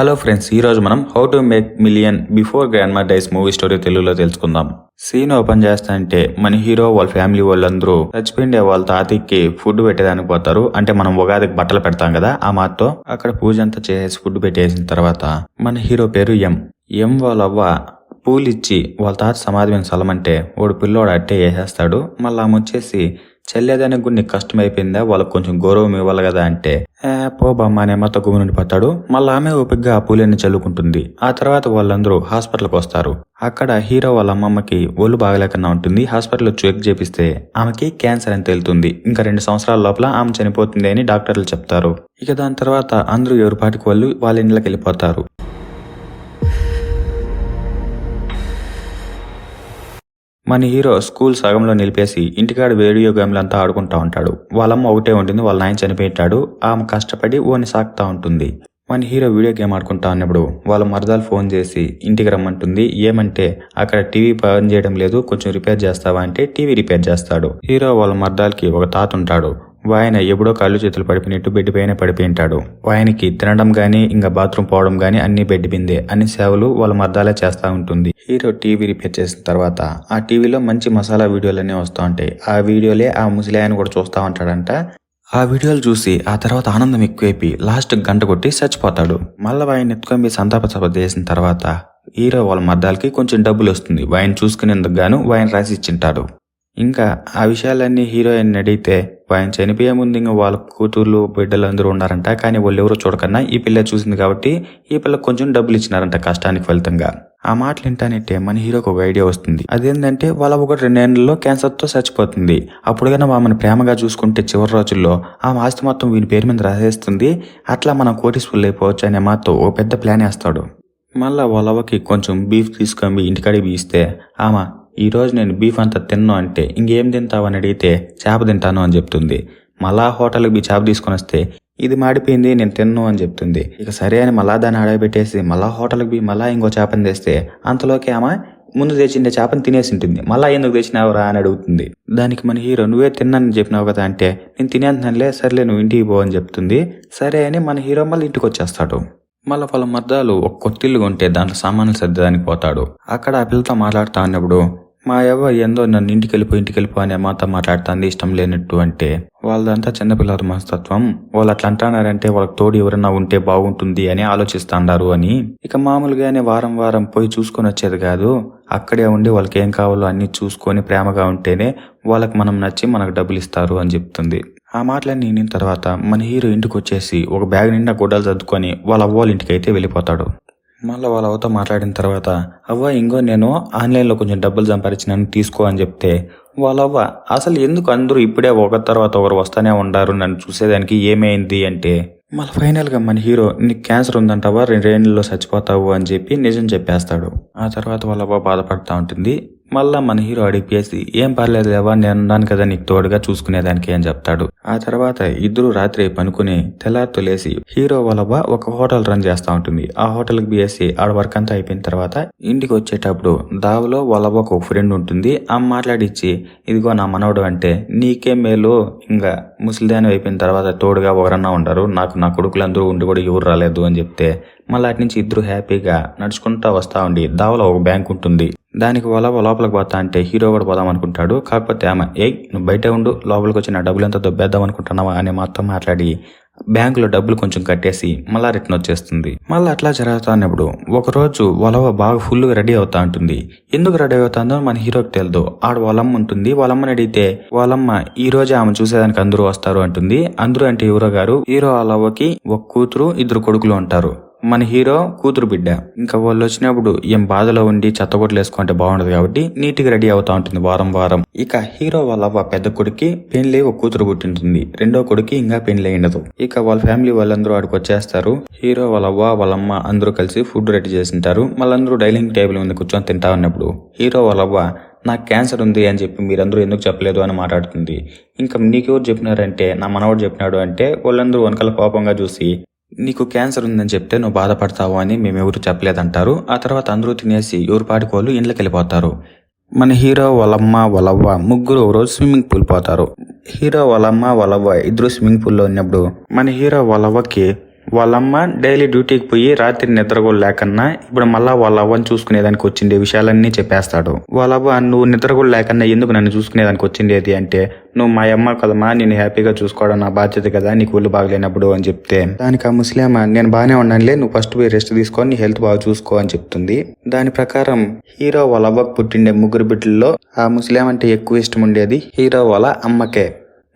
Hello friends ఈరోజు మనం how to make million before grandma dies movie story తెలుగులో తెలుసుకుందాం. సీన్ ఓపెన్ చేస్తానంటే మన హీరో వాళ్ళ ఫ్యామిలీ వాళ్ళందరూ చచ్చిపోయిండే వాళ్ళ తాతకి ఫుడ్ పెట్టేదానికి పోతారు. అంటే మనం ఉగాదికి బట్టలు పెడతాం కదా ఆ మాతో అక్కడ పూజ అంతా చేసి ఫుడ్ పెట్టేసిన తర్వాత మన హీరో పేరు ఎం ఎం వాళ్ళవ్వ పూలిచ్చి వాళ్ళ తాత సమాధి మీద సలమంటే వాడు పిల్లోడు అట్టే వేసేస్తాడు మళ్ళీ ఆమె వచ్చేసి చెల్లేదానికి కూడా నీకు కష్టం అయిపోయిందా వాళ్ళకి కొంచెం గౌరవం ఇవ్వాలి కదా అంటే. "ఏ, పో అనే అమ్మతో గుమ్మ పడతాడు. మళ్ళీ ఆమె ఓపిగ్గా ఆ పూలన్నీ చల్లుకుంటుంది. ఆ తర్వాత వాళ్ళందరూ హాస్పిటల్కి వస్తారు. అక్కడ హీరో వాళ్ళ అమ్మమ్మకి ఒళ్ళు బాగలేకుండా ఉంటుంది. హాస్పిటల్లో చెక్ చేపిస్తే ఆమెకి క్యాన్సర్ అని తేలుతుంది. ఇంకా రెండు సంవత్సరాల లోపల ఆమె చనిపోతుంది అని డాక్టర్లు చెప్తారు. ఇక దాని తర్వాత అందరూ ఎవరి పాటికి వాళ్ళు వాళ్ళ ఇంట్లోకి వెళ్ళిపోతారు. మన హీరో స్కూల్ సగంలో నిలిపేసి ఇంటికాడ వీడియో గేమ్లంతా ఆడుకుంటా ఉంటాడు. వాళ్ళమ్మ ఒకటే ఉంటుంది వాళ్ళ నాయన చనిపోయింటాడు. ఆమె కష్టపడి ఓని సాకుతా ఉంటుంది. మన హీరో వీడియో గేమ్ ఆడుకుంటా ఉన్నప్పుడు వాళ్ళ మరదాలు ఫోన్ చేసి ఇంటికి రమ్మంటుంది ఏమంటే అక్కడ టీవీ పని చేయడం లేదు కొంచెం రిపేర్ చేస్తావా? అంటే టీవీ రిపేర్ చేస్తాడు. హీరో వాళ్ళ మరదాలకి ఒక తాత ఉంటాడు. ఆయన ఎప్పుడో కాళ్ళు చేతులు పడిపోయినట్టు బెడ్ పైన పడిపోయింటాడు. ఆయనకి తినడం గానీ ఇంకా బాత్రూమ్ పోవడం గానీ అన్ని బెడ్ బిందే. అన్ని సేవలు వాళ్ళ మర్దాలే చేస్తా ఉంటుంది. హీరో టీవీ రిపేర్ చేసిన తర్వాత ఆ టీవీలో మంచి మసాలా వీడియోలన్నీ వస్తూ ఉంటాయి. ఆ వీడియోలే ఆ ముసలాయన కూడా చూస్తా ఉంటాడంట. ఆ వీడియోలు చూసి ఆ తర్వాత ఆనందం ఎక్కువైపోయి లాస్ట్ గంట కొట్టి చచ్చిపోతాడు. మళ్ళీ ఆయన ఎత్తుకొని సంతాప సభ చేసిన తర్వాత హీరో వాళ్ళ మర్దాలకి కొంచెం డబ్బులు వస్తుంది. ఆయన చూసుకునేందుకు గాను ఆయన రాసి ఇచ్చింటాడు. ఇంకా ఆ విషయాలన్నీ హీరోయిన్ అడిగితే ఆయన చనిపోయే ముందు ఇంకా వాళ్ళ కూతుర్లు బిడ్డలు అందరూ ఉన్నారంట కానీ వాళ్ళు ఎవరో చూడకన్నా ఈ పిల్ల చూసింది కాబట్టి ఈ పిల్లకి కొంచెం డబ్బులు ఇచ్చినారంట కష్టానికి ఫలితంగా. ఆ మాటలు వింటానంటే మన హీరోకి ఒక ఐడియా వస్తుంది. అదేంటంటే వాళ్ళ ఒక రెండేళ్ళలో క్యాన్సర్తో చచ్చిపోతుంది. అప్పుడు కన్నా ఆమెను ప్రేమగా చూసుకుంటే చివరి రోజుల్లో ఆమె ఆస్తి మొత్తం వీని పేరు మీద రాసేస్తుంది. అట్లా మనం కోటీశ్వరులు అయిపోవచ్చు అనే మాతో ఓ పెద్ద ప్లాన్ వేస్తాడు. మళ్ళా వాళ్ళవకి కొంచెం బీఫ్ తీసుకొని ఇంటికాడికి బీస్తే ఆమె ఈ రోజు నేను బీఫ్ అంతా తిన్ను అంటే ఇంకేం తింటావని అడిగితే చేప తింటాను అని చెప్తుంది. మళ్ళా హోటల్కి బీ చేప తీసుకొని వస్తే ఇది మాడిపోయింది నేను తిన్ను అని చెప్తుంది. ఇక సరే అని మళ్ళా దాన్ని అడగబెట్టేసి మళ్ళా హోటల్కి బీ మళ్ళా ఇంకో చేపని తెస్తే అంతలోకి ఆమె ముందు తెచ్చిండే చేపని తినేసి ఉంటుంది. మళ్ళా ఎందుకు తెచ్చినావురా అని అడుగుతుంది. దానికి మన హీరో నువ్వే తిన్నానని చెప్పినావు కదా అంటే నేను తినేంతనలే సర్లే నువ్వు ఇంటికి పో అని చెప్తుంది. సరే అని మన హీరో మళ్ళీ ఇంటికి వచ్చేస్తాడు. మళ్ళీ వాళ్ళ మర్దాలు ఒక కొత్తిల్లు కొంటే దాంట్లో సామాన్లు సర్దడానికి పోతాడు. అక్కడ ఆ పిల్లతో మాట్లాడుతా అన్నప్పుడు మా యవ్వ ఏందో నన్ను ఇంటికి వెళ్ళిపో ఇంటికి వెళ్ళిపో అనే మాతో మాట్లాడుతుంది ఇష్టం లేనట్టు అంటే వాళ్ళదంతా చిన్నపిల్లల మనస్తత్వం. వాళ్ళు అట్లా అంటున్నారంటే వాళ్ళకి తోడు ఎవరన్నా ఉంటే బాగుంటుంది అని ఆలోచిస్తాండారు అని. ఇక మామూలుగానే వారం వారం పోయి చూసుకొని వచ్చేది కాదు. అక్కడే ఉండి వాళ్ళకి ఏం కావాలో అన్ని చూసుకొని ప్రేమగా ఉంటేనే వాళ్ళకి మనం నచ్చి మనకు డబ్బులు ఇస్తారు అని చెప్తుంది. ఆ మాటలన్నీ వినిన తర్వాత మన హీరో ఇంటికి వచ్చేసి ఒక బ్యాగ్ నిండా గుడ్డలు సర్దుకొని వాళ్ళ అవ్వాళ్ళ ఇంటికి అయితే వెళ్ళిపోతాడు. మళ్ళీ వాళ్ళ అవ్వతో మాట్లాడిన తర్వాత అవ్వ ఇంకో నేను ఆన్లైన్లో కొంచెం డబ్బులు సంపాదించినాను తీసుకో అని చెప్తే వాళ్ళవ్వ అసలు ఎందుకు అందరూ ఇప్పుడే ఒక తర్వాత ఒకరు వస్తానే ఉండారు? నన్ను చూసేదానికి ఏమైంది? అంటే మళ్ళీ ఫైనల్గా మన హీరో నీకు క్యాన్సర్ ఉందంటావా? రెండేళ్ళలో చచ్చిపోతావు అని చెప్పి నిజం చెప్పేస్తాడు. ఆ తర్వాత వాళ్ళ బాధపడుతూ బాధపడతా ఉంటుంది. మళ్ళా మన హీరో అడిపేసి ఏం పర్లేదు లేవా నేను ఉన్నాను కదా నీకు తోడుగా చూసుకునేదానికి అని చెప్తాడు. ఆ తర్వాత ఇద్దరు రాత్రి పనుకుని తెల్లారితో లేసి హీరో వాళ్ళవ్వ ఒక హోటల్ రన్ చేస్తా ఉంటుంది. ఆ హోటల్కి బిఎస్సి ఆడ వర్క్ అంతా అయిపోయిన తర్వాత ఇంటికి వచ్చేటప్పుడు దావలో వాళ్ళవ్వ ఒక ఫ్రెండ్ ఉంటుంది. ఆమె మాట్లాడిచ్చి ఇదిగో నా మనవడు అంటే నీకే మేలు. ఇంకా ముసలిదాని అయిపోయిన తర్వాత తోడుగా ఒకరన్నా ఉండరు. నాకు నా కొడుకులందరూ ఉండి కూడా ఎవరు రాలేదు అని చెప్తే మళ్ళీ అటు నుంచి ఇద్దరు హ్యాపీగా నడుచుకుంటా వస్తా ఉండి దావలో ఒక బ్యాంక్ ఉంటుంది. దానికి వాళ్ళ లోపలికి పోతా అంటే హీరో కూడా పోదాం అనుకుంటాడు. కాకపోతే ఆమె ఏయ్ నువ్వు బయట ఉండు లోపలికి వచ్చిన డబ్బులు ఎంత దొబ్బేద్దాం అనుకుంటున్నావా? అని మొత్తం మాట్లాడి బ్యాంకులో డబ్బులు కొంచెం కట్టేసి మళ్ళా రిటర్న్ వచ్చేస్తుంది. మళ్ళీ అట్లా జరుగుతున్నప్పుడు ఒకరోజు వలవ బాగా ఫుల్గా రెడీ అవుతా ఉంటుంది. ఎందుకు రెడీ అవుతుందో మన హీరోకి తెలియదు ఆడ వాళ్ళమ్మ ఉంటుంది. వాళ్ళమ్మని అడిగితే వాళ్ళమ్మ ఈ రోజే ఆమె చూసేదానికి అందరూ వస్తారు అంటుంది. అందరూ అంటే హీరో గారు హీరో వాళ్ళవ్వకి ఒక కూతురు ఇద్దరు కొడుకులు ఉంటారు. మన హీరో కూతురు బిడ్డ. ఇంకా వాళ్ళు వచ్చినప్పుడు ఏం బాధలో ఉండి చెత్తగొట్లు వేసుకుంటే బాగుండదు కాబట్టి నీట్గా రెడీ అవుతా ఉంటుంది వారం వారం. ఇక హీరో వాళ్ళ అవ్వ పెద్ద కొడుకి పెళ్ళి ఒక కూతురు పుట్టింటుంది. రెండో కొడుకి ఇంకా పెళ్ళి ఉండదు ఇక వాళ్ళ ఫ్యామిలీ వాళ్ళందరూ ఆడికి వచ్చేస్తారు. హీరో వాళ్ళ అవ్వ వాళ్ళమ్మ అందరూ కలిసి ఫుడ్ రెడీ చేసింటారు. వాళ్ళందరూ డైనింగ్ టేబుల్ మీద కూర్చొని తింటా ఉన్నప్పుడు హీరో వాళ్ళవ్వ నాకు క్యాన్సర్ ఉంది అని చెప్పి మీరందరూ ఎందుకు చెప్పలేదు అని మాట్లాడుతుంది. ఇంకా నీకెవరు చెప్పినారంటే నా మనవాడు చెప్పినాడు అంటే వాళ్ళందరూ వెనకాల కోపంగా చూసి నీకు క్యాన్సర్ ఉందని చెప్తే నువ్వు బాధపడతావు అని మేము ఎవరు చెప్పలేదంటారు. ఆ తర్వాత అందరూ తినేసి ఎవరు పాడుకోళ్ళు వాళ్ళు ఇంట్లోకి వెళ్ళిపోతారు మన హీరో వలమ్మ వలవ్వ ముగ్గురు ఒక రోజు స్విమ్మింగ్ పూల్ పోతారు. హీరో వలమ్మ వలవ్వ ఇద్దరు స్విమ్మింగ్ పూల్లో ఉన్నప్పుడు మన హీరో వలవ్వకి వాళ్ళమ్మ డైలీ డ్యూటీకి పోయి రాత్రి నిద్ర కూడా లేకన్నా ఇప్పుడు మళ్ళా వాళ్ళ అవ్వని చూసుకునేదానికి వచ్చిండే విషయాలన్నీ చెప్పేస్తాడు. వాళ్ళ అవ్వ నువ్వు నిద్ర కూడా లేకన్నా ఎందుకు నన్ను చూసుకునేదానికి వచ్చిండేది అంటే నువ్వు మా అమ్మ కదమ్మా నేను హ్యాపీగా చూసుకోవడం నా బాధ్యత కదా నీకు ఒళ్ళు బాగలేనప్పుడు అని చెప్తే దానికి ఆ ముస్లిమ నేను బాగానే ఉన్నానులే నువ్వు ఫస్ట్ పోయి రెస్ట్ తీసుకొని నీ హెల్త్ బాగా చూసుకో అని చెప్తుంది. దాని ప్రకారం హీరో వాళ్ళ అవ్వకు పుట్టిండే ముగ్గురు బిడ్డల్లో ఆ ముస్లిం అంటే ఎక్కువ ఇష్టం ఉండేది హీరో వాళ్ళ అమ్మకే.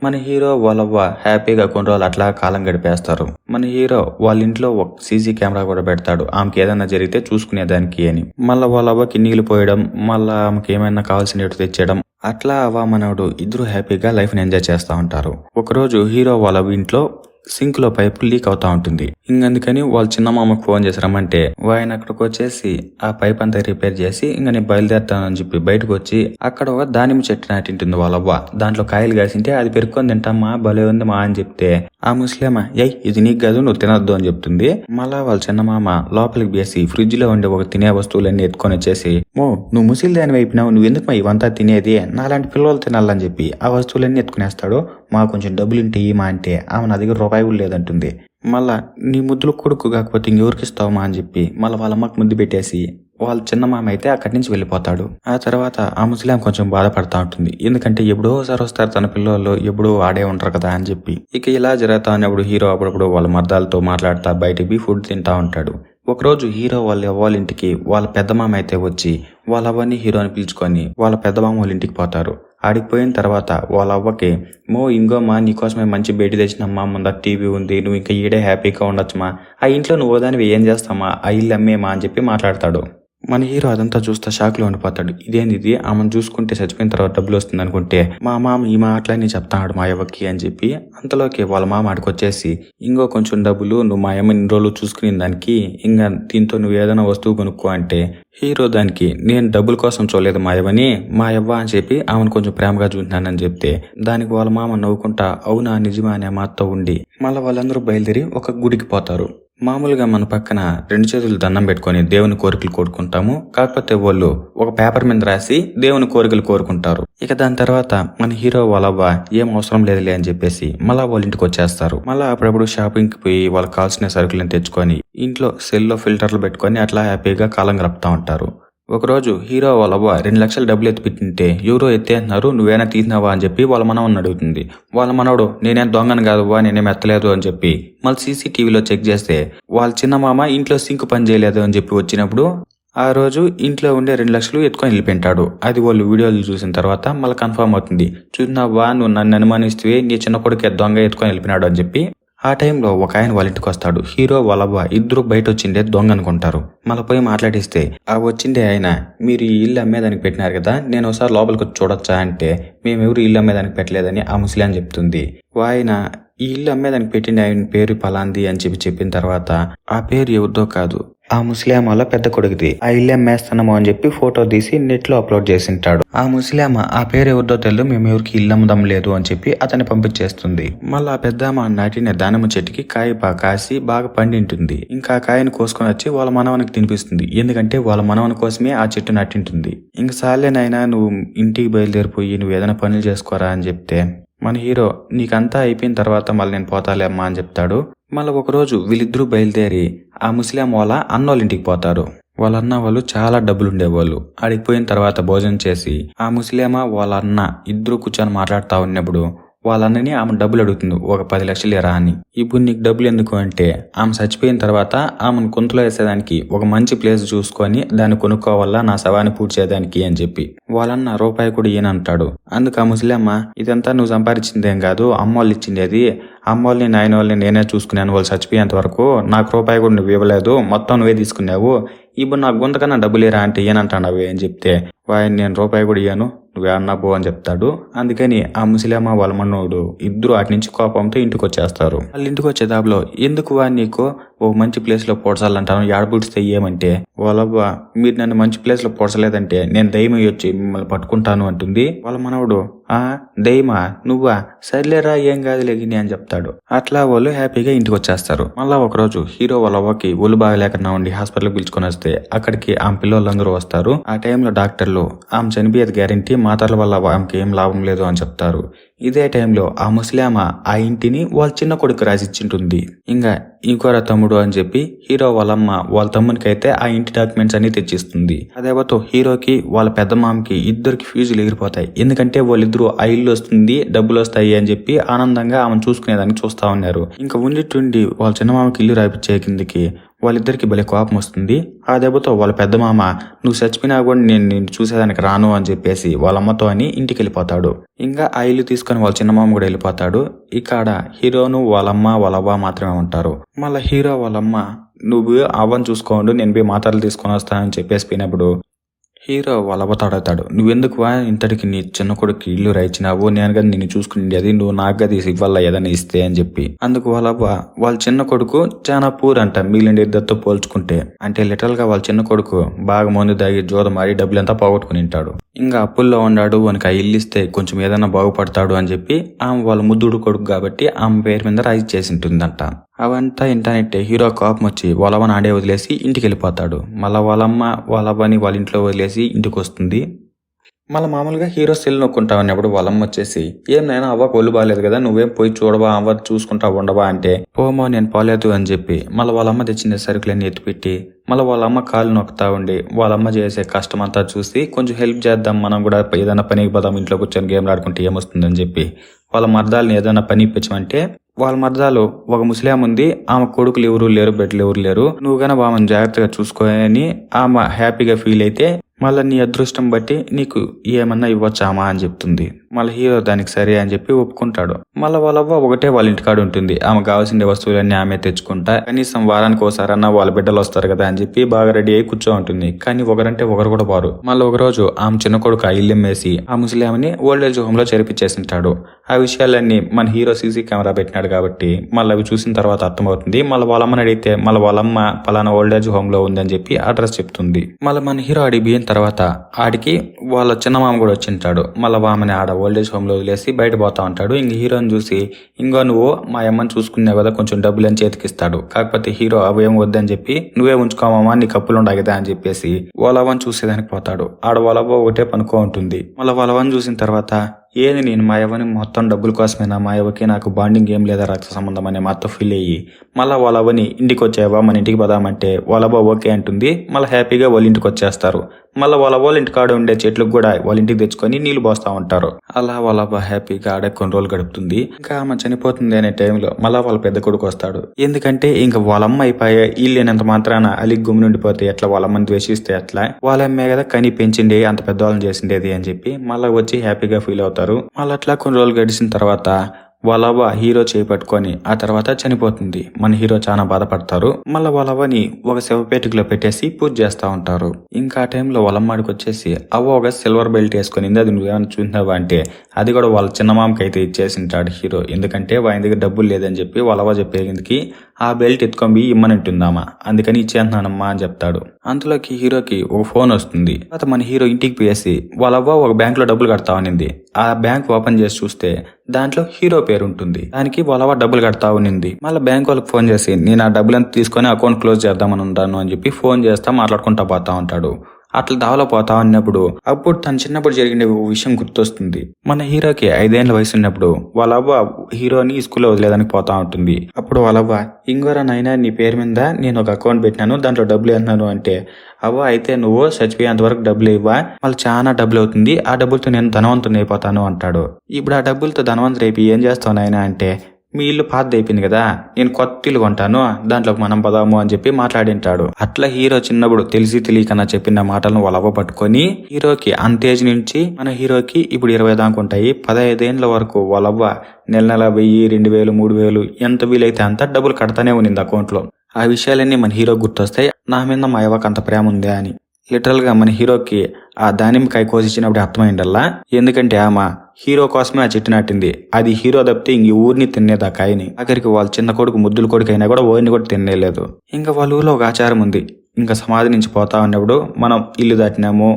మన హీరో వాళ్ళవ్వ హ్యాపీగా కొన్ని రోజులు అట్లా కాలం గడిపేస్తారు. మన హీరో వాళ్ళ ఇంట్లో ఒక సీసీ కెమెరా కూడా పెడతాడు. ఆమెకి ఏదైనా జరిగితే చూసుకునేదానికి అని. మళ్ళీ వాళ్ళవ్వకి నీళ్ళు పోయడం మళ్ళీ ఆమెకి ఏమైనా కావాల్సినట్టు తెచ్చడం అట్లా అవ్వ మనవడు ఇద్దరు హ్యాపీగా లైఫ్ని ఎంజాయ్ చేస్తూ ఉంటారు. ఒకరోజు హీరో వాళ్ళ ఇంట్లో సింక్లో పైపు లీక్ అవుతా ఉంటుంది. ఇంకందుకని వాళ్ళ చిన్న మామకు ఫోన్ చేసి రమ్మంటే ఆయన అక్కడికి వచ్చేసి ఆ పైప్ అంతా రిపేర్ చేసి ఇంకా నేను బయలుదేరుతానని చెప్పి బయటకు వచ్చి అక్కడ ఒక దానిమ్మ చెట్టు నాటింటుంది వాళ్ళవ్వ దాంట్లో కాయలు కాసింటే అది పెరుక్కొని తింటామా భలే ఉంది మా అని చెప్తే ఆ ముస్లిమా ఎయ్ ఇది నీకు కాదు నువ్వు తినొద్దు అని చెప్తుంది. మళ్ళా వాళ్ళ చిన్న మామ లోపలికి వేసి ఫ్రిడ్జ్లో ఉండే ఒక తినే వస్తువులన్నీ ఎత్తుకొని వచ్చేసి మో నువ్వు ముసిలి దాని వైపునావు నువ్వు ఎందుకు మా ఇవంతా తినేది? నాలాంటి పిల్లలు తినాలని చెప్పి ఆ వస్తువులన్నీ ఎత్తుకునేస్తాడు. మా కొంచెం డబ్బులు ఉంటే మా అంటే ఆమె నా దగ్గర రూపాయి కూడా లేదంటుంది. మళ్ళా నీ ముద్దులు కొడుకు కాకపోతే ఇంకెవరికి ఇస్తావమ్మా అని చెప్పి మళ్ళీ వాళ్ళ అమ్మకి ముద్దు పెట్టేసి వాళ్ళ చిన్న మామ అయితే అక్కడి నుంచి వెళ్ళిపోతాడు. ఆ తర్వాత ఆ ముసలాం కొంచెం బాధపడతా ఉంటుంది. ఎందుకంటే ఎప్పుడో ఒకసారి వస్తారు తన పిల్లలు ఎప్పుడో ఆడే ఉంటారు కదా అని చెప్పి. ఇక ఇలా జరుగుతా ఉన్నప్పుడు హీరో అప్పుడప్పుడు వాళ్ళ మర్దాలతో మాట్లాడుతా బయటికి ఫుడ్ తింటా ఉంటాడు. ఒకరోజు హీరో వాళ్ళ వాళ్ళ ఇంటికి వాళ్ళ పెద్ద మామ అయితే వచ్చి వాళ్ళ అవన్నీ హీరోని పిలుచుకొని వాళ్ళ పెద్ద మామ వాళ్ళ ఇంటికి పోతారు. ఆడికి పోయిన తర్వాత వాళ్ళ అవ్వకి మో ఇంకో మా నీకోసమే మంచి బయట తెచ్చినమ్మా ముందర టీవీ ఉంది నువ్వు ఇంకా ఈడే హ్యాపీగా ఉండొచ్చమ్మా ఆ ఇంట్లో నువ్వు దానివి ఏం చేస్తామా ఆ ఇల్లు అమ్మేమా అని చెప్పి మాట్లాడతాడు. మన హీరో అదంతా చూస్తా షాక్లో ఉండిపోతాడు. ఇదేంది ఇది? ఆమెను చూసుకుంటే చచ్చిపోయిన తర్వాత డబ్బులు వస్తుంది అనుకుంటే మా మామ ఈ మాటలన్నీ చెప్తాడు మా అవ్వకి అని చెప్పి అంతలోకి వాళ్ళ మామ ఆడికి వచ్చేసి ఇంకో కొంచెం డబ్బులు నువ్వు మా అమ్మ ఇన్ని రోజులు చూసుకునే దానికి ఇంకా దీంతో నువ్వు ఏదైనా వస్తువు కొనుక్కో అంటే హీరో దానికి నేను డబ్బుల కోసం చూడలేదు మా అవ్వని మా అవ్వ అని చెప్పి ఆమెను కొంచెం ప్రేమగా చూస్తున్నానని చెప్తే దానికి వాళ్ళ మామ నవ్వుకుంటా అవునా నిజమా అనే మాతో ఉండి మళ్ళీ వాళ్ళందరూ బయలుదేరి ఒక గుడికి పోతారు. మామూలుగా మన పక్కన రెండు చేతులు దండం పెట్టుకొని దేవుని కోరికలు కోరుకుంటాము. కాకపోతే వాళ్ళు ఒక పేపర్ మీద రాసి దేవుని కోరికలు కోరుకుంటారు. ఇక దాని తర్వాత మన హీరో వాళ్ళవ్వ ఏం అవసరం లేదులే అని చెప్పేసి మళ్ళా వాళ్ళ ఇంటికి వచ్చేస్తారు. మళ్ళీ అప్పుడప్పుడు షాపింగ్కి పోయి వాళ్ళకి కావాల్సిన సరుకులను తెచ్చుకొని ఇంట్లో సెల్లో ఫిల్టర్లు పెట్టుకొని అట్లా హ్యాపీగా కాలం గడుపుతా ఉంటారు. ఒకరోజు హీరో వాళ్ళవ్వ రెండు లక్షలు డబ్బులు ఎత్తి పెట్టింటే ఎవరో ఎత్తే అంటున్నారు నువ్వేనా తీసినావా? అని చెప్పి వాళ్ళ మనవని అడుగుతుంది. వాళ్ళ మనవడు నేనేం దొంగను కాదువా నేనేం ఎత్తలేదు అని చెప్పి మళ్ళీ సీసీటీవీలో చెక్ చేస్తే వాళ్ళ చిన్న మామ ఇంట్లో సింక్ పని చేయలేదు అని చెప్పి వచ్చినప్పుడు ఆ రోజు ఇంట్లో ఉండే రెండు లక్షలు ఎత్తుకొని వెళ్ళిపోయింటాడు. అది వాళ్ళు వీడియోలు చూసిన తర్వాత మళ్ళీ కన్ఫర్మ్ అవుతుంది. చూసినావా నువ్వు నన్ను అనుమానిస్తే నీ చిన్న కొడుకు దొంగ ఎత్తుకొని వెళ్ళిపోయినాడు అని చెప్పి ఆ టైంలో ఒక ఆయన వాళ్ళ ఇంటికి వస్తాడు. హీరో వాళ్ళవ్వ ఇద్దరు బయట వచ్చిండే దొంగ అనుకుంటారు. మళ్ళీ పోయి మాట్లాడిస్తే ఆ వచ్చిండే ఆయన మీరు ఈ ఇల్లు అమ్మేదానికి పెట్టినారు కదా నేను ఒకసారి లోపలికి వచ్చి చూడొచ్చా అంటే మేము ఎవరు ఇల్లు అమ్మేదానికి పెట్టలేదని ఆ ముస్లిం చెప్తుంది. ఆయన ఈ ఇల్లు అమ్మేదానికి పెట్టిండే ఆయన పేరు పలాంది అని చెప్పి చెప్పిన తర్వాత ఆ పేరు ఎవరిదో కాదు ఆ ముస్లిం వాళ్ళ పెద్ద కొడుకుది. ఆ ఇల్లు అమ్మేస్తున్నాము అని చెప్పి ఫోటో తీసి నెట్లో అప్లోడ్ చేసింటాడు. ఆ ముస్లిం ఆ పేరు ఎవరిదో తెలియదు మేము ఎవరికి ఇల్లు అమ్మదం లేదు అని చెప్పి అతన్ని పంపించేస్తుంది. మళ్ళీ ఆ పెద్దమ్మ నాటిన దానిమ్మ చెట్టుకి కాయ బాగా కాసి బాగా పండింటుంది. ఇంకా ఆ కాయను కోసుకొని వచ్చి వాళ్ళ మనవనికి తినిపిస్తుంది. ఎందుకంటే వాళ్ళ మనవని కోసమే ఆ చెట్టు నట్టింటుంది ఇంక సాలేనైనా నువ్వు ఇంటికి బయలుదేరిపోయి నువ్వు ఏదైనా పనులు చేసుకోరా అని చెప్తే మన హీరో నీకంతా అయిపోయిన తర్వాత మళ్ళీ నేను పోతాలే అమ్మా అని చెప్తాడు. మళ్ళీ ఒకరోజు వీళ్ళిద్దరూ బయలుదేరి ఆ ముస్లిం వాళ్ళ అన్నోళ్ళ ఇంటికి పోతారు. వాళ్ళ అన్న వాళ్ళు చాలా డబ్బులు ఉండేవాళ్ళు ఆడికి పోయిన తర్వాత భోజనం చేసి ఆ ముస్లిమా వాళ్ళ అన్న ఇద్దరు కూర్చొని మాట్లాడుతూ ఉన్నప్పుడు వాళ్ళన్నని ఆమె డబ్బులు అడుగుతుంది. ఒక పది లక్షలు ఇరా అని. ఇప్పుడు నీకు డబ్బులు ఎందుకు అంటే ఆమె చచ్చిపోయిన తర్వాత ఆమెను కొంతలో వేసేదానికి ఒక మంచి ప్లేస్ చూసుకొని దాన్ని కొనుక్కోవాలా నా శవాన్ని పూడ్చేదానికి చేయడానికి అని చెప్పి. వాళ్ళన్న రూపాయి కూడా ఈయనంటాడు అందుకు ఆ ముసలమ్మ ఇదంతా నువ్వు సంపాదించిందేం కాదు అమ్మోళ్ళు ఇచ్చింది అది అమ్మోళ్ళని నాయన వాళ్ళని నేనే చూసుకున్నాను వాళ్ళు చచ్చిపోయేంత వరకు. నాకు రూపాయి కూడా నువ్వు ఇవ్వలేదు. మొత్తం నువ్వే తీసుకున్నావు. ఇప్పుడు నాకు గుంతకన్నా డబ్బులు ఇరా అంటే ఏనంటాడు అవి అని చెప్తే? వాయిని నేను రూపాయి కూడా ఇయ్యాను. నువ్వే అన్నా పో అని చెప్తాడు. అందుకని ఆ ముసలమ్మ వాళ్ళ మనోడు ఇద్దరు అటు నుంచి కోపంతో ఇంటికి వచ్చేస్తారు. వాళ్ళ ఇంటికి వచ్చే దాబలో ఎందుకు వా నీకు? ఓ మంచి ప్లేస్లో పొడసాలంటాను ఏడబుడిస్తే ఏమంటే? వాళ్ళవ్వ మీరు నన్ను మంచి ప్లేస్లో పొడసలేదంటే నేను దయ్యం వచ్చి మిమ్మల్ని పట్టుకుంటాను అంటుంది. వాళ్ళ మనవడు ఆ దయ్యమా నువ్వా? సర్లేరా ఏం కాదు లేగిని అని చెప్తాడు. అట్లా వాళ్ళు హ్యాపీగా ఇంటికి వచ్చేస్తారు మళ్ళా ఒకరోజు హీరో వాళ్ళ అవ్వకి ఒళ్ళు బాగలేకుండా ఉండి హాస్పిటల్కి పిలుచుకొని వస్తే అక్కడికి ఆమె పిల్లలందరూ వస్తారు. ఆ టైంలో డాక్టర్లు ఆమె చనిపోయేది గ్యారంటీ మాటల వల్ల ఆమెకి ఏం లాభం లేదు అని చెప్తారు. ఇదే టైంలో ఆ ముసలామ ఆ ఇంటిని వాళ్ళ చిన్న కొడుకు రాసిచ్చింటుంది. ఇంకా ఇంకోరా తమ్ముడు అని చెప్పి హీరో వాళ్ళమ్మ వాళ్ళ తమ్మునికి అయితే ఆ ఇంటి డాక్యుమెంట్స్ అన్ని తెచ్చిస్తుంది. అదేవతో హీరోకి వాళ్ళ పెద్ద మామకి ఇద్దరికి ఫ్యూజులు ఎగిరిపోతాయి. ఎందుకంటే వాళ్ళిద్దరూ ఆ ఇల్లు వస్తుంది డబ్బులు వస్తాయి అని చెప్పి ఆనందంగా ఆమెను చూసుకునేదానికి చూస్తా ఉన్నారు. ఇంకా ఉండిట్టుండి వాళ్ళ చిన్న మామకి ఇల్లు రాయిపించే కిందకి వాళ్ళిద్దరికి భలే కోపం వస్తుంది. ఆ దెబ్బతో వాళ్ళ పెద్ద మామ నువ్వు చచ్చిపోయినా కూడా నేను నిన్ను చూసేదానికి రాను అని చెప్పేసి వాళ్ళ అమ్మతో అని ఇంటికి వెళ్ళిపోతాడు ఇంకా ఆ ఇల్లు తీసుకొని వాళ్ళ చిన్న మామ కూడా వెళ్ళిపోతాడు. ఇక్కడ హీరోను వాళ్ళమ్మ వాళ్ళ అవ్వ మాత్రమే ఉంటారు. మళ్ళీ హీరో వాళ్ళమ్మ నువ్వు అవ్వని చూసుకోండు నేను పోయి మాత్రలు తీసుకొని వస్తానని చెప్పేసి పోయినప్పుడు హీరో వాళ్ళ అవ్వతో నువ్వెందుకు వా? ఇంతటికి నీ చిన్న కొడుకు ఇల్లు రాయించినావు నేను కానీ నిన్ను చూసుకుని అది నువ్వు నాకు కదా ఇవ్వాల ఏదైనా ఇస్తే అని చెప్పి. అందుకు వాళ్ళ వాళ్ళ చిన్న కొడుకు చాలా పూర్ అంట. మిగిలిన ఇద్దరితో పోల్చుకుంటే. అంటే లిటరల్గా వాళ్ళ చిన్న కొడుకు బాగా మందు దాగి జోదమారి డబ్బులంతా పోగొట్టుకుని ఉంటాడు. ఇంకా అప్పుల్లో ఉన్నాడు. వానికి ఆ ఇల్లు ఇస్తే కొంచెం ఏదైనా బాగుపడతాడు అని చెప్పి ఆమె వాళ్ళ ముద్దుడు కొడుకు కాబట్టి ఆమె పేరు మీద రాయి చేసి ఉంటుందంట. అవంతా ఇంటర్నెట్ హీరో కోపం వచ్చి వలవని ఆడే వదిలేసి ఇంటికి వెళ్ళిపోతాడు మళ్ళీ వాళ్ళమ్మ వలవని వాళ్ళ ఇంట్లో వదిలేసి ఇంటికి వస్తుంది మళ్ళీ మామూలుగా హీరో సెల్ నొక్కుంటా ఉన్నప్పుడు వాళ్ళమ్మ వచ్చేసి ఏం నేను అవ్వ ఒళ్ళు బాగాలేదు కదా నువ్వేం పోయి చూడవా అవ్వ చూసుకుంటా ఉండవా? అంటే పోమో నేను పోలేదు అని చెప్పి మళ్ళీ వాళ్ళమ్మ తెచ్చిన సరుకులన్నీ ఎత్తిపెట్టి మళ్ళీ వాళ్ళ అమ్మ నొక్కుతా ఉండి వాళ్ళమ్మ చేసే కష్టం అంతా చూసి కొంచెం హెల్ప్ చేద్దాం మనం కూడా ఏదైనా పనికి పోదాం ఇంట్లో కూర్చొని గేమ్లు ఆడుకుంటే ఏమొస్తుందని చెప్పి వాళ్ళ మర్దాలని ఏదైనా పని ఇప్పించమంటే వాళ్ళ మధ్యలో ఒక ముస్లిం ఉంది. ఆమె కొడుకులు ఎవరు లేరు బిడ్డలు ఎవరు లేరు. నువ్వు గన ఆమెను జాగ్రత్తగా చూసుకోని ఆమె హ్యాపీగా ఫీల్ అయితే మళ్ళీ నీ అదృష్టం బట్టి నీకు ఏమన్నా ఇవ్వచ్చామా అని చెప్తుంది. మళ్ళీ హీరో దానికి సరే అని చెప్పి ఒప్పుకుంటాడు. మళ్ళీ వాళ్ళవ్వ ఒకటే వాళ్ళ ఇంటికాడ ఉంటుంది. ఆమె కావాల్సిన వస్తువులన్నీ ఆమె తెచ్చుకుంటా. కనీసం వారానికి ఒకసారన్నా వాళ్ళ బిడ్డలు వస్తారు కదా అని చెప్పి బాగా రెడీ అయి కూర్చో ఉంటుంది. కానీ ఒకరంటే ఒకరు కూడా వారు మళ్ళీ ఒక రోజు ఆమె చిన్న కొడుకు ఆ ఇల్లు వేసి ఆ ముసలింని ఓల్డ్ ఏజ్ హోమ్లో చేర్పించేసింటాడు. ఆ విషయాలన్నీ మన హీరో సీసీ కెమెరా పెట్టినాడు కాబట్టి మళ్ళీ అవి చూసిన తర్వాత అర్థమవుతుంది. మళ్ళీ వాళ్ళమ్మని అడిగితే మళ్ళీ వాళ్ళమ్మ పలానా ఓల్డ్ ఏజ్ హోమ్లో ఉందని చెప్పి అడ్రస్ చెప్తుంది. మళ్ళీ మన హీరో ఆడి తర్వాత ఆడికి వాళ్ళ చిన్న మామ కూడా వచ్చింటాడు. మళ్ళీ వామని ఆడ ఓల్డేజ్ హోమ్లో వదిలేసి బయట పోతా ఉంటాడు. ఇంక హీరోని చూసి ఇంకో నువ్వు మా అమ్మని చూసుకున్నావు కదా కొంచెం డబ్బులు అని చేతికిస్తాడు. కాకపోతే హీరో అవి ఏం వద్దని చెప్పి నువ్వే ఉంచుకోమమ్మా నీ కప్పులు ఉండగదా అని చెప్పేసి వాళ్ళవని చూసేదానికి పోతాడు. ఆడ వాళ్ళవ్వ ఒకటే పనుకో ఉంటుంది. మళ్ళీ వాళ్ళవని చూసిన తర్వాత ఏది నేను మా యవ్వని మొత్తం డబ్బుల కోసమేనా మా యవ్వకి నాకు బాండింగ్ ఏం లేదా రక్త సంబంధం అనే మాతో ఫీల్ అయ్యి మళ్ళీ వాళ్ళ అవ్వని ఇంటికి వచ్చావా మన ఇంటికి పోదామంటే వాళ్ళ అవ్వ ఓకే అంటుంది మళ్ళీ హ్యాపీగా వాళ్ళ ఇంటికి వచ్చేస్తారు. మళ్ళీ వాళ్ళ వాళ్ళ ఇంటి కాడ ఉండే చెట్లకు కూడా వాళ్ళ ఇంటికి తెచ్చుకొని నీళ్ళు పోస్తా ఉంటారు. అలా వాళ్ళ అవ్వ హ్యాపీగా ఆడే కొన్ని రోజులు గడుపుతుంది. ఇంకా ఆమె చనిపోతుంది అనే టైంలో మళ్ళీ వాళ్ళ పెద్ద కొడుకు వస్తాడు. ఎందుకంటే ఇంకా వాళ్ళమ్మ అయిపోయే ఇల్లు లేనంత మాత్రాన అలిగి గుమ్మి నుండిపోతే ఎట్లా వాళ్ళమ్మని ద్వేషిస్తే ఎట్లా? వాళ్ళమ్మే కదా కని పెంచిండే అంత పెద్దవాళ్ళని చేసిండేది అని చెప్పి మళ్ళీ వచ్చి హ్యాపీగా ఫీల్ అవుతారు. మళ్ళీ అట్లా కొన్ని రోజులు గడిచిన తర్వాత వాళ్ళవ్వ హీరో చేయి పట్టుకొని ఆ తర్వాత చనిపోతుంది. మన హీరో చాలా బాధపడతారు. మళ్ళీ వాళ్ళవ్వని ఒక శవపేటికలో పెట్టేసి పూజ చేస్తా ఉంటారు. ఇంకా ఆ టైంలో వలమ్మాడికి వచ్చేసి అవ్వ ఒక సిల్వర్ బెల్ట్ వేసుకొని అది నువ్వేమైనా చూసినావా? అంటే అది కూడా వాళ్ళ చిన్న మామకి అయితే ఇచ్చేసింటాడు హీరో. ఎందుకంటే ఆయన దగ్గర డబ్బులు లేదని చెప్పి వాళ్ళవ్వ చెప్పేందుకు ఆ బెల్ట్ ఎత్తుకొని పోయి అందుకని ఇచ్చేస్తున్నానమ్మా అని చెప్తాడు. అంతలోకి హీరోకి ఒక ఫోన్ వస్తుంది. తర్వాత మన హీరో ఇంటికి పోయేసి వాళ్ళవ్వ ఒక బ్యాంకులో డబ్బులు కడతా ఆ బ్యాంక్ ఓపెన్ చేసి చూస్తే దాంట్లో హీరో పేరు ఉంటుంది దానికి వాళ్ళవ్వ డబ్బులు కడతా ఉన్నింది. మళ్ళీ బ్యాంక్ వాళ్ళకి ఫోన్ చేసి నేను ఆ డబ్బులంతా తీసుకొని అకౌంట్ క్లోజ్ చేద్దామని ఉంటాను అని చెప్పి ఫోన్ చేస్తా మాట్లాడుకుంటా పోతా ఉంటాడు. అట్లా దావలో పోతా అన్నప్పుడు అప్పుడు తను చిన్నప్పుడు జరిగిన ఒక విషయం గుర్తొస్తుంది. మన హీరోకి ఐదేళ్ళ వయసు ఉన్నప్పుడు వాళ్ళ అవ్వ హీరోని స్కూల్లో వదిలేదానికి పోతా ఉంటుంది. అప్పుడు వాళ్ళ అవ్వ ఇంగోరా నైనా నీ పేరు మీద నేను ఒక అకౌంట్ పెట్టినాను దాంట్లో డబ్బులు అన్నాను అంటే అవ్వ అయితే నువ్వు చచ్చిపోయేంత వరకు డబ్బులు ఇవ్వా మళ్ళీ చాలా డబ్బులు అవుతుంది ఆ డబ్బులతో నేను ధనవంతుని అయిపోతాను అంటాడు. ఇప్పుడు ఆ డబ్బులతో ధనవంతుడు అయిపోయి ఏం చేస్తావు నాయన అంటే మీ ఇల్లు పాత అయిపోయింది కదా నేను కొత్త ఇల్లు కొంటాను దాంట్లోకి మనం పదాము అని చెప్పి మాట్లాడింటాడు. అట్లా హీరో చిన్నప్పుడు తెలిసి తెలియకన్నా చెప్పిన మాటలను వలవ పట్టుకొని హీరోకి అంతేజ్ నుంచి మన హీరోకి ఇప్పుడు ఇరవై దాకా ఉంటాయి. పదహైదేండ్ల వరకు వాళ్ళవ్వ నెల నెల వెయ్యి రెండు వేలు మూడు వేలు ఎంత వీలైతే అంత డబ్బులు కడతానే ఉన్నింది అకౌంట్లో. ఆ విషయాలన్నీ మన హీరో గుర్తొస్తాయి. నా మీద మా అవ్వకు అంత ప్రేమ ఉందే అని. లిటరల్గా మన హీరోకి ఆ దానిమ్మకాయ కోసిచ్చినప్పుడు అర్థమైందల్లా? ఎందుకంటే ఆమె హీరో కోసమే ఆ చెట్టు నాటింది. అది హీరో తప్పితే ఇంక ఊరిని తినేది ఆ కాయని. ఆఖరికి వాళ్ళ చిన్న కొడుకు ముద్దుల కొడుకు అయినా కూడా ఓరిని కూడా తినేలేదు ఇంకా వాళ్ళ ఊర్లో ఒక ఆచారం ఉంది. ఇంకా సమాధి నుంచి పోతా ఉన్నప్పుడు మనం ఇల్లు దాటినాము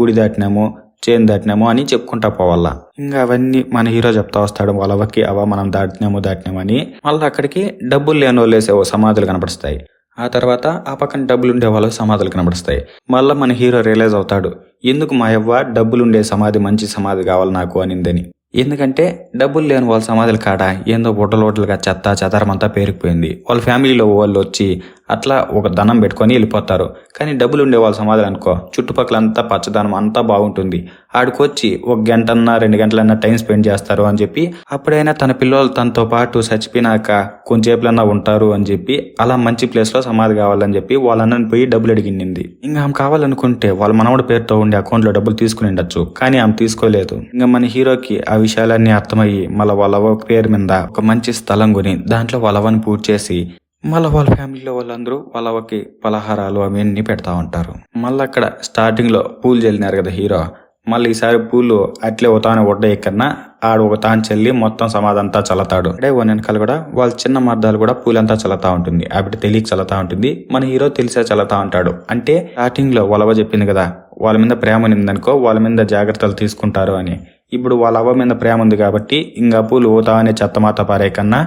గుడి దాటినాము చేను దాటినాము అని చెప్పుకుంటా పోవాలా ఇంకా అవన్నీ మన హీరో చెప్తా వస్తాడు వాళ్ళ అవ్వకి మనం దాటినాము దాటినామని మళ్ళీ అక్కడికి డబ్బులు లేని వాళ్ళు ఓ సమాధులు కనపడుస్తాయి. ఆ తర్వాత ఆ పక్కన డబ్బులు ఉండే వాళ్ళు సమాధులు కనబడుస్తాయి మళ్ళీ మన హీరో రియలైజ్ అవుతాడు. ఎందుకు మా యవ్వ డబ్బులుండే సమాధి మంచి సమాధి కావాలి నాకు అనిందని? ఎందుకంటే డబ్బులు లేని వాళ్ళ సమాధుల కాడ ఏందో బుడ్డలోటలుగా చెత్త చెదారం అంతా పేరుకుపోయింది. వాళ్ళ ఫ్యామిలీలో వాళ్ళు వచ్చి అట్లా ఒక ధనం పెట్టుకొని వెళ్ళిపోతారు. కానీ డబ్బులు ఉండే వాళ్ళ సమాధులు అనుకో చుట్టుపక్కల అంతా పచ్చదనం అంతా బాగుంటుంది. ఆడికొచ్చి ఒక గంటన్నా రెండు గంటలన్నా టైం స్పెండ్ చేస్తారు అని చెప్పి అప్పుడైనా తన పిల్లలు తనతో పాటు చచ్చిపోయినాక కొంచెంసేపులన్నా ఉంటారు అని చెప్పి అలా మంచి ప్లేస్లో సమాధి కావాలని చెప్పి వాళ్ళన్నని పోయి డబ్బులు అడిగింది ఇంకా ఆమె కావాలనుకుంటే వాళ్ళ మనవడి పేరుతో ఉండే అకౌంట్లో డబ్బులు తీసుకుని ఉండొచ్చు. కానీ ఆమె తీసుకోలేదు. ఇంకా మన హీరోకి ఆ విషయాలన్నీ అర్థమయ్యి మళ్ళీ వాళ్ళ పేరు మీద ఒక మంచి స్థలం కొని దాంట్లో వాళ్ళ పూర్తి చేసి మళ్ళీ వాళ్ళ ఫ్యామిలీలో వాళ్ళందరూ వలవకి పలహారాలు అవన్నీ పెడతా ఉంటారు. మళ్ళీ అక్కడ స్టార్టింగ్లో పూలు చల్లినారు కదా హీరో. మళ్ళీ ఈసారి పూలు అట్లే ఒక తాను ఒడ్డ ఎక్కన్నా ఆడు ఒక తాను చెల్లి మొత్తం సమాధంతా చల్లతాడు. అంటే ఓ వెనకాల కూడా వాళ్ళ చిన్న మర్దాలు కూడా పూలంతా చల్లతా ఉంటుంది. అప్పుడు తెలియక చల్లతా ఉంటుంది. మన హీరో తెలిసే చల్లతా ఉంటాడు. అంటే స్టార్టింగ్లో వలవ చెప్పింది కదా. వాళ్ళ మీద ప్రేమ ఉందనుకో వాళ్ళ మీద జాగ్రత్తలు తీసుకుంటారు అని. ఇప్పుడు వాళ్ళ అవ్వ మీద ప్రేమ ఉంది కాబట్టి ఇంకా పూలు ఓతా అనే చెత్తమాత పారే కన్నా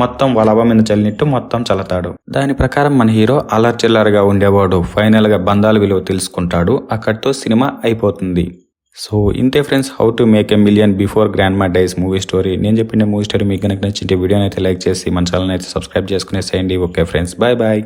మొత్తం వాళ్ళ అవ్వ మీద చల్లినట్టు మొత్తం చల్లతాడు. దాని ప్రకారం మన హీరో అల్లర్ చిల్లరగా ఉండేవాడు ఫైనల్గా బంధాల విలువ తెలుసుకుంటాడు. అక్కడితో సినిమా అయిపోతుంది. సో ఇంతే friends how to make a million before grandma dies movie story నేను చెప్పిన మూవీ స్టోరీ మీకు కనుక నచ్చింటే వీడియోని అయితే లైక్ చేసి మన ఛానల్ అయితే subscribe చేసుకునేసేయండి. Okay friends bye bye